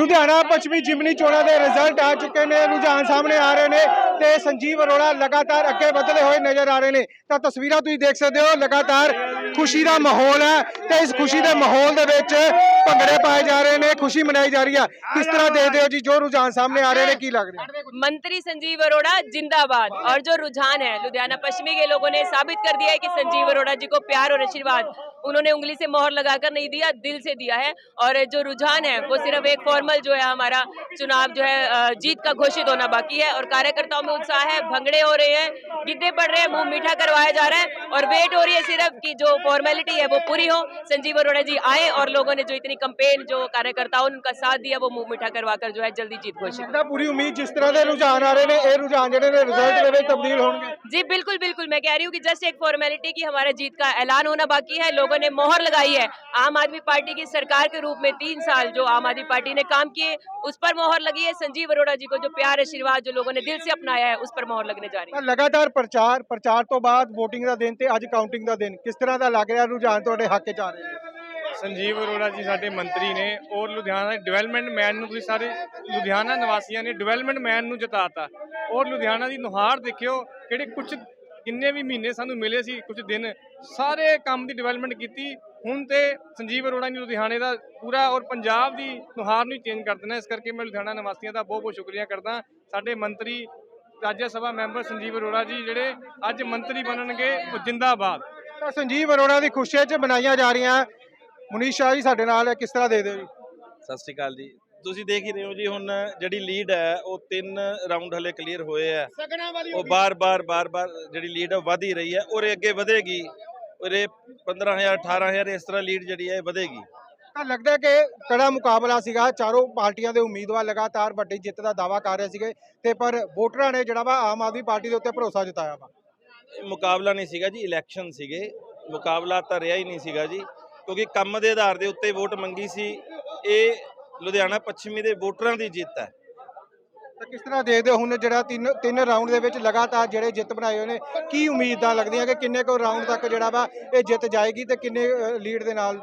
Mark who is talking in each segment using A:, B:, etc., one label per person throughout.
A: ਲੁਧਿਆਣਾ ਪੱਛਮੀ ਜਿਮਨੀ ਚੋਣਾਂ ਦੇ ਰਿਜ਼ਲਟ ਆ ਚੁੱਕੇ ਨੇ ਰੁਝਾਨ ਸਾਹਮਣੇ ਆ ਰਹੇ ਨੇ ਤੇ ਸੰਜੀਵ ਅਰੋੜਾ ਲਗਾਤਾਰ ਅੱਗੇ ਵਧਦੇ ਹੋਏ ਨਜ਼ਰ ਆ ਰਹੇ ਨੇ ਤਾਂ ਤਸਵੀਰਾਂ ਤੁਸੀਂ ਦੇਖ ਸਕਦੇ ਹੋ ਲਗਾਤਾਰ ਖੁਸ਼ੀ ਦਾ ਮਾਹੌਲ ਹੈ ਤੇ ਇਸ ਖੁਸ਼ੀ ਦੇ ਮਾਹੌਲ ਦੇ ਵਿੱਚ ਭੰਗੜੇ ਪਾਏ ਜਾ ਰਹੇ ਨੇ ਖੁਸ਼ੀ ਮਨਾਈ ਜਾ ਰਹੀ ਹੈ ਕਿਸ ਤਰ੍ਹਾਂ ਦੇਖਦੇ ਹੋ ਜੀ ਜੋ ਰੁਝਾਨ ਸਾਹਮਣੇ ਆ ਰਹੇ ਨੇ ਕੀ ਲੱਗ ਰਿਹਾ
B: मंत्री संजीव अरोड़ा जिंदाबाद और जो रुझान है लुधियाना पश्चिमी के लोगों ने साबित कर दिया है कि संजीव अरोड़ा जी को प्यार और आशीर्वाद उन्होंने उंगली से मोहर लगाकर नहीं दिया दिल से दिया है और जो रुझान है वो सिर्फ एक फॉर्मल जो है हमारा चुनाव जो है अ, जीत का घोषित होना बाकी है और कार्यकर्ताओं में उत्साह है भंगड़े हो रहे हैं गिद्दे पड़ रहे हैं मुंह मीठा करवाया जा रहा है और वेट हो रही है सिर्फ कि जो फॉर्मेलिटी है वो पूरी हो संजीव अरोड़ा जी आए और लोगों ने जो इतनी कंपेन जो कार्यकर्ताओं ने उनका साथ दिया वो मुंह मीठा करवाकर जो है जल्दी जीत घोषित
A: ਲੱਗਦਾ ਪੂਰੀ ਉਮੀਦ ਜਿਸ ਤਰ੍ਹਾਂ ਦੇ ਰੁਝਾਨ ਆ ਰਹੇ ਨੇ ਇਹ ਰੁਝਾਨ ਜਿਹੜੇ ਨੇ ਰਿਜ਼ਲਟ ਦੇ ਵਿੱਚ ਤਬਦੀਲ ਹੋਣਗੇ
B: जी बिल्कुल बिल्कुल मैं कह रही हूँ कि जस्ट एक फॉर्मेलिटी की हमारे जीत का ऐलान होना बाकी है लोगों ने मोहर लगाई है आम आदमी पार्टी की सरकार के रूप में तीन साल जो आम आदमी पार्टी ने काम किए उस पर मोहर लगी है संजीव अरोड़ा जी को जो प्यार आशीर्वाद जो लोगों ने दिल से अपनाया है उस पर मोहर लगने जा रही है
A: ਤਾਂ ਲਗਾਤਾਰ ਪ੍ਰਚਾਰ ਪ੍ਰਚਾਰ ਤੋਂ ਬਾਅਦ VOTING ਦਾ ਦਿਨ ਤੇ ਅੱਜ ਕਾਊਂਟਿੰਗ ਦਾ ਦਿਨ ਕਿਸ ਤਰ੍ਹਾਂ ਦਾ ਲੱਗ ਰਿਹਾ ਰੁਝਾਨ ਤੁਹਾਡੇ ਹੱਕ 'ਚ ਆ ਰਹੇ ਨੇ
C: ਸੰਜੀਵ ਅਰੋੜਾ ਜੀ ਸਾਡੇ ਮੰਤਰੀ ਨੇ ਔਰ ਲੁਧਿਆਣਾ ਦੇ ਡਿਵੈਲਪਮੈਂਟ ਮੈਨ ਨੂੰ ਤੁਸੀਂ ਸਾਰੇ ਲੁਧਿਆਣਾ ਨਿਵਾਸੀਆਂ ਨੇ ਡਿਵੈਲਪਮੈਂਟ ਮੈਨ ਨੂੰ ਜਿਤਾਤਾ ਔਰ ਲੁਧਿਆਣਾ ਦੀ ਨੁਹਾਰ ਦੇਖਿਓ ਕਿਹੜੇ ਕੁਝ ਕਿੰਨੇ ਵੀ ਮਹੀਨੇ ਸਾਨੂੰ ਮਿਲੇ ਸੀ ਕੁਝ ਦਿਨ ਸਾਰੇ ਕੰਮ ਦੀ ਡਿਵੈਲਪਮੈਂਟ ਕੀਤੀ। ਹੁਣ ਤੇ ਸੰਜੀਵ ਅਰੋੜਾ ਨੇ ਲੁਧਿਆਣੇ ਦਾ ਪੂਰਾ ਔਰ ਪੰਜਾਬ ਦੀ ਨੁਹਾਰ ਨੂੰ ਚੇਂਜ ਕਰ ਦੇਣਾ। ਇਸ ਕਰਕੇ ਮੈਂ ਲੁਧਿਆਣਾ ਨਿਵਾਸੀਆਂ ਦਾ ਬਹੁਤ ਬਹੁਤ ਸ਼ੁਕਰੀਆ ਕਰਦਾ। ਸਾਡੇ ਮੰਤਰੀ ਰਾਜ ਸਭਾ ਮੈਂਬਰ ਸੰਜੀਵ ਅਰੋੜਾ ਜੀ ਜਿਹੜੇ ਅੱਜ ਮੰਤਰੀ ਬਣਨਗੇ ਉਹ ਜਿੰਦਾਬਾਦ।
A: ਤਾਂ ਸੰਜੀਵ ਅਰੋੜਾ ਦੀ ਖੁਸ਼ੀ 'ਚ ਬਣਾਈਆਂ ਜਾ ਰਹੀਆਂ। ਮੁਨੀਸ਼ ਸ਼ਾਹ ਜੀ ਸਾਡੇ ਨਾਲ ਹੈ ਕਿਸ ਤਰ੍ਹਾਂ ਦੇ ਦਿਓ ਜੀ?
D: ਸਤਿ ਸ਼੍ਰੀ ਅਕਾਲ ਜੀ। ਤੁਸੀਂ ਦੇਖ ਹੀ ਰਹੇ ਹੋ ਜੀ ਹੁਣ ਜਿਹੜੀ ਲੀਡ ਹੈ ਉਹ ਤਿੰਨ ਰਾਉਂਡ ਹਲੇ ਕਲੀਅਰ ਹੋਏ ਆ। ਉਹ ਬਾਰ-ਬਾਰ ਬਾਰ-ਬਾਰ ਜਿਹੜੀ ਲੀਡ ਹੈ ਵਧ ਹੀ ਰਹੀ ਹੈ ਔਰ ਅੱਗੇ ਵਧੇਗੀ। ਔਰ ਇਹ 15000 18000 ਇਸ ਤਰ੍ਹਾਂ ਲੀਡ ਜਿਹੜੀ ਹੈ ਵਧੇਗੀ।
A: ਤਾਂ ਲੱਗਦਾ ਕਿ ਕੜਾ ਮੁਕਾਬਲਾ ਸੀਗਾ। ਚਾਰੋਂ ਪਾਰਟੀਆਂ ਦੇ ਉਮੀਦਵਾਰ ਲਗਾਤਾਰ ਵੱਡੀ ਜਿੱਤ ਦਾ ਦਾਵਾ ਕਰ ਰਹੇ ਸੀਗੇ ਤੇ ਪਰ ਵੋਟਰਾਂ ਨੇ ਜਿਹੜਾ ਵਾ ਆਮ ਆਦਮੀ ਪਾਰਟੀ ਦੇ ਉੱਤੇ ਭਰੋਸਾ ਜਤਾਇਆ ਵਾ।
D: ਇਹ ਮੁਕਾਬਲਾ ਨਹੀਂ ਸੀਗਾ ਜੀ ਇਲੈਕਸ਼ਨ ਸੀਗੇ। ਮੁਕਾਬਲਾ ਤਾਂ ਰਿਹਾ ਹੀ ਨਹੀਂ ਸੀਗਾ ਜੀ ਕਿਉਂਕਿ ਕੰਮ ਦੇ ਆਧਾਰ ਦੇ ਉੱਤੇ ਵੋਟ ਮੰਗੀ ਸੀ। ਇਹ ਲੁਧਿਆਣਾ ਪੱਛਮੀ ਦੇ ਵੋਟਰਾਂ ਦੀ ਜਿੱਤ ਹੈ।
A: ਤਾਂ ਕਿਸ ਤਰ੍ਹਾਂ ਦੇਖਦੇ ਹੋ ਹੁਣ ਜਿਹੜਾ ਤਿੰਨ ਤਿੰਨ ਰਾਊਂਡ ਦੇ ਵਿੱਚ ਲਗਾਤਾਰ ਜਿਹੜੇ ਜਿੱਤ ਬਣਾਏ ਹੋਏ ਨੇ ਕੀ ਉਮੀਦਾਂ ਲੱਗਦੀਆਂ ਕਿ ਕਿੰਨੇ ਕੁ ਰਾਊਂਡ ਤੱਕ ਜਿਹੜਾ ਵਾ ਇਹ ਜਿੱਤ ਜਾਏਗੀ ਤੇ ਕਿੰਨੇ ਲੀਡ ਦੇ ਨਾਲ?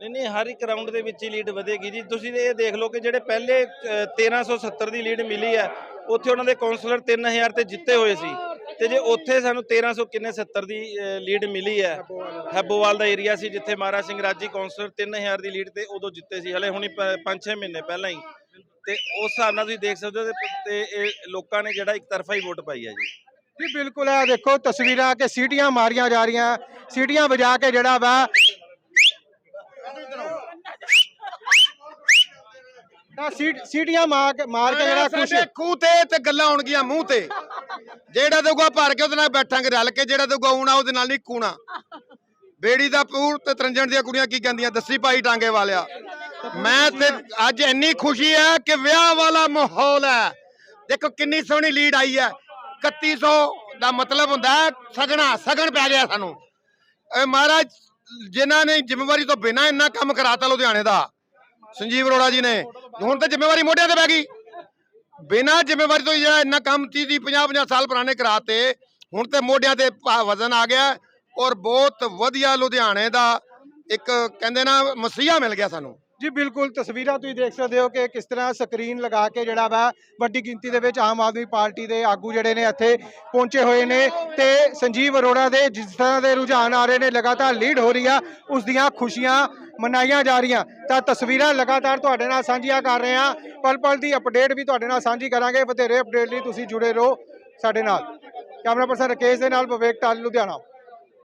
D: ਨਹੀਂ ਨਹੀਂ ਹਰ ਇੱਕ ਰਾਊਂਡ ਦੇ ਵਿੱਚ ਹੀ ਲੀਡ ਵਧੇਗੀ ਜੀ। ਤੁਸੀਂ ਇਹ ਦੇਖ ਲਓ ਕਿ ਜਿਹੜੇ ਪਹਿਲੇ ਅ, 1370 ਦੀ ਲੀਡ ਮਿਲੀ ਹੈ ਉੱਥੇ ਉਹਨਾਂ ਦੇ ਕਾਉਂਸਲਰ 3000 ਤੇ ਜਿੱਤੇ ਹੋਏ ਸੀ। ਤੇ ਜੇ ਉੱਥੇ ਸਾਨੂੰ 1300 ਕਿੰਨੇ 70 ਦੀ ਲੀਡ ਮਿਲੀ ਹੈ ਹੈਬੋਵਾਲ ਦਾ ਏਰੀਆ ਸੀ ਜਿੱਥੇ ਮਹਾਰਾਜ ਸਿੰਘ ਰਾਜੀ ਕਾਉਂਸਲਰ 3000 ਦੀ ਲੀਡ ਤੇ ਉਦੋਂ ਜਿੱਤੇ ਸੀ ਹਲੇ ਹੁਣੀ 5-6 ਮਹੀਨੇ ਪਹਿਲਾਂ ਹੀ। ਤੇ ਉਸ ਹਿਸਾਬ ਨਾਲ ਤੁਸੀਂ ਦੇਖ ਸਕਦੇ ਹੋ ਤੇ- ਇਹ ਲੋਕਾਂ ਨੇ ਜਿਹੜਾ ਇੱਕ ਤਰਫਾ ਹੀ ਵੋਟ ਪਾਈ ਹੈ ਜੀ।
A: ਜੀ ਬਿਲਕੁਲ ਹੈ ਦੇਖੋ ਤਸਵੀਰਾਂ ਕਿ ਸੀਟੀਆਂ ਮਾਰੀਆਂ ਜਾ ਰਹੀਆਂ ਸੀਟੀਆਂ ਵਜਾ ਕੇ ਜਿਹੜਾ ਵਾ ਤਾਂ ਸੀਟੀਆਂ ਮਾਰ ਕੇ ਮਾਰ ਕੇ ਜਿਹੜਾ
E: ਖੂਹ ਤੇ ਤੇ ਗੱਲਾਂ ਹੋਣਗੀਆਂ ਮੂੰਹ ਤੇ। ਜਿਹੜਾ ਦਊਗਾ ਭਰ ਕੇ ਉਹਦੇ ਨਾਲ ਬੈਠਾਂਗੇ, ਰਲ ਕੇ ਜਿਹੜਾ ਦਊਗਾ ਊਣਾ, ਉਹਦੇ ਨਾਲ ਨਹੀਂ ਕੂਣਾ। ਬੇੜੀ ਦਾ ਪੂਰ ਤੇ ਤਰੰਜਣ ਦੀਆਂ ਕੁੜੀਆਂ ਕੀ ਕਹਿੰਦੀਆਂ, ਦੱਸੀ ਭਾਈ ਟਾਂਗੇ ਵਾਲਿਆ। ਮੈਂ ਤੇ ਅੱਜ ਇੰਨੀ ਖੁਸ਼ੀ ਹੈ ਕਿ ਵਿਆਹ ਵਾਲਾ ਮਾਹੌਲ ਹੈ। ਦੇਖੋ ਕਿੰਨੀ ਸੋਹਣੀ ਲੀਡ ਆਈ ਹੈ। 3100 ਦਾ ਮਤਲਬ ਹੁੰਦਾ ਸਗਣਾ, ਸਗਣ ਪੈ ਗਿਆ ਸਾਨੂੰ। ਇਹ ਮਹਾਰਾਜ, ਜਿਨ੍ਹਾਂ ਨੇ ਜ਼ਿੰਮੇਵਾਰੀ ਤੋਂ ਬਿਨਾਂ ਇੰਨਾ ਕੰਮ ਕਰਾਤਾ ਲੁਧਿਆਣੇ ਦਾ, ਸੰਜੀਵ ਅਰੋੜਾ ਜੀ ਨੇ। ਹੁਣ ਤਾਂ ਜ਼ਿੰਮੇਵਾਰੀ ਮੋਢਿਆਂ ਤੇ ਪੈ ਗਈ। ਬਿਨਾਂ ਜ਼ਿੰਮੇਵਾਰੀ ਤੋਂ ਜਿਹੜਾ ਇੰਨਾ ਕੰਮ 30 ਦੀ 50 50 ਸਾਲ ਪੁਰਾਣੇ ਕਰਾਤੇ, ਹੁਣ ਤੇ ਮੋਢਿਆਂ ਤੇ ਭਾ- ਵਜ਼ਨ ਆ ਗਿਆ ਔਰ ਬਹੁਤ ਵਧੀਆ ਲੁਧਿਆਣੇ ਦਾ ਇੱਕ ਕਹਿੰਦੇ ਨਾ ਮਸੀਹਾ ਮਿਲ ਗਿਆ ਸਾਨੂੰ।
A: ਜੀ, ਬਿਲਕੁਲ ਤਸਵੀਰਾਂ ਤੁਸੀਂ ਦੇਖ ਸਕਦੇ ਹੋ ਕਿ ਕਿਸ ਤਰ੍ਹਾਂ ਸਕਰੀਨ ਲਗਾ ਕੇ ਜਿਹੜਾ ਵਾ ਵੱਡੀ ਗਿਣਤੀ ਦੇ ਵਿੱਚ ਆਮ ਆਦਮੀ ਪਾਰਟੀ ਦੇ ਆਗੂ ਜਿਹੜੇ ਨੇ ਇੱਥੇ ਪਹੁੰਚੇ ਹੋਏ ਨੇ ਤੇ ਸੰਜੀਵ ਅਰੋੜਾ ਦੇ ਜਿਸ ਤਰ੍ਹਾਂ ਦੇ ਰੁਝਾਨ ਆ ਰਹੇ ਨੇ, ਲਗਾਤਾਰ ਲੀਡ ਹੋ ਰਹੀ ਆ, ਉਸ ਦੀਆਂ ਖੁਸ਼ੀਆਂ ਮਨਾਈਆਂ ਜਾ ਰਹੀਆਂ। ਤਾਂ ਤਸਵੀਰਾਂ ਲਗਾਤਾਰ ਤੁਹਾਡੇ ਨਾਲ ਸਾਂਝੀਆਂ ਕਰ ਰਹੇ ਹਾਂ। ਪਲ ਪਲ ਦੀ ਅਪਡੇਟ ਵੀ ਤੁਹਾਡੇ ਨਾਲ ਸਾਂਝੀ ਕਰਾਂਗੇ। ਵਧੇਰੇ ਅਪਡੇਟ ਲਈ ਤੁਸੀਂ ਜੁੜੇ ਰਹੋ ਸਾਡੇ ਨਾਲ। ਕੈਮਰਾ ਪਰਸਨ ਰਕੇਸ਼ ਦੇ ਨਾਲ ਵਿਵੇਕ ਟਾਲ ਲੁਧਿਆਣਾ।